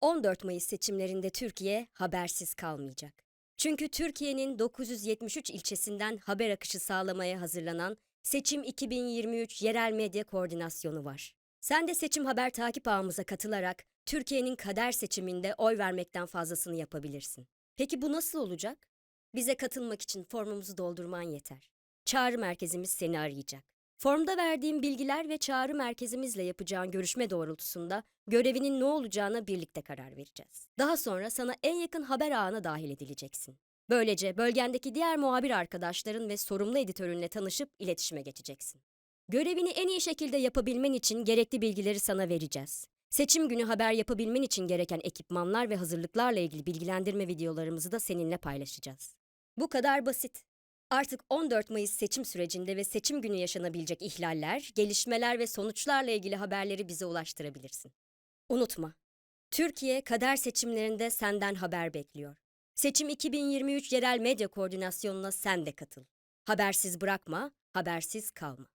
14 Mayıs seçimlerinde Türkiye habersiz kalmayacak. Çünkü Türkiye'nin 973 ilçesinden haber akışı sağlamaya hazırlanan Seçim 2023 Yerel Medya Koordinasyonu var. Sen de seçim haber takip ağımıza katılarak Türkiye'nin kader seçiminde oy vermekten fazlasını yapabilirsin. Peki bu nasıl olacak? Bize katılmak için formumuzu doldurman yeter. Çağrı merkezimiz seni arayacak. Formda verdiğim bilgiler ve çağrı merkezimizle yapacağın görüşme doğrultusunda görevinin ne olacağına birlikte karar vereceğiz. Daha sonra sana en yakın haber ağına dahil edileceksin. Böylece bölgendeki diğer muhabir arkadaşların ve sorumlu editörünle tanışıp iletişime geçeceksin. Görevini en iyi şekilde yapabilmen için gerekli bilgileri sana vereceğiz. Seçim günü haber yapabilmen için gereken ekipmanlar ve hazırlıklarla ilgili bilgilendirme videolarımızı da seninle paylaşacağız. Bu kadar basit. Artık 14 Mayıs seçim sürecinde ve seçim günü yaşanabilecek ihlaller, gelişmeler ve sonuçlarla ilgili haberleri bize ulaştırabilirsin. Unutma, Türkiye kader seçimlerinde senden haber bekliyor. Seçim 2023 Yerel Medya Koordinasyonu'na sen de katıl. Habersiz bırakma, habersiz kalma.